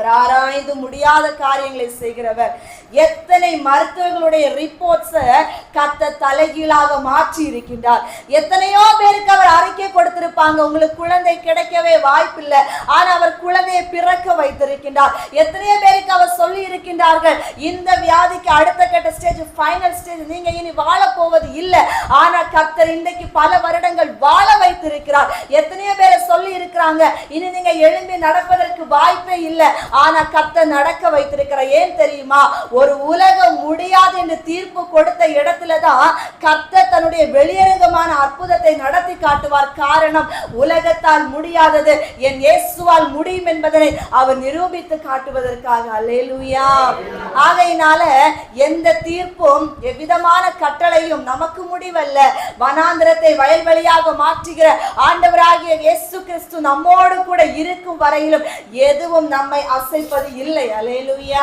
அவர் ஆராய்ந்து முடியாத காரியங்களை செய்கிறவர். எத்தனை மருத்துவர்களுடைய ரிப்போர்ட்ஸை கத்த தலைகீழாக மாற்றி இருக்கின்றார். எத்தனையோ பேருக்கு அவர் அறிக்கை கொடுத்திருப்பாங்க. உங்களுக்கு குழந்தை கிடைக்கவே வாய்ப்பில்லை. ஆனா அவர் குழந்தையை பிறக்க வைத்திருக்கின்றார். எத்தனையோ பேருக்கு அவர் சொல்லி இருக்கின்றார்கள். இந்த வியாதிக்கு அடுத்த கட்ட ஸ்டேஜ் ஃபைனல் ஸ்டேஜ் நீங்க இனி வாழ போவது இல்லை. ஆனா கர்த்தர் இன்றைக்கு பல வருடங்கள் வாழ வைத்திருக்கிறார். எத்தனையோ இருக்கிறாங்க இனி நீங்க எழும்பி நடப்பதற்கு வாய்ப்பே இல்லை. ஆனா கத்த நடக்க வைத்திருக்கிற ஏன் தெரியுமா? ஒரு உலகம் முடியாது என்று தீர்ப்பு கொடுத்த இடத்துல தான் கத்த தன்னுடைய வெளியரங்கமான அற்புதத்தை நடத்தி காட்டுவார். காரணம் உலகத்தால் முடியாதது. என் இயேசுவால் முடியும் என்பதனை அவர் நிரூபித்து காட்டுவதற்காக. அல்லேலூயா. ஆகையினால எந்த தீர்ப்பும் எவ்விதமான கட்டளையும் நமக்கு முடிவல்ல. வனாந்திரத்தை வயல்வெளியாக மாற்றுகிற ஆண்டவராகிய இயேசு கிறிஸ்து நம் நம்மோடு கூட இருக்கும் வரையிலும் எதுவும் நம்மை அசைப்பது இல்லை. அல்லேலூயா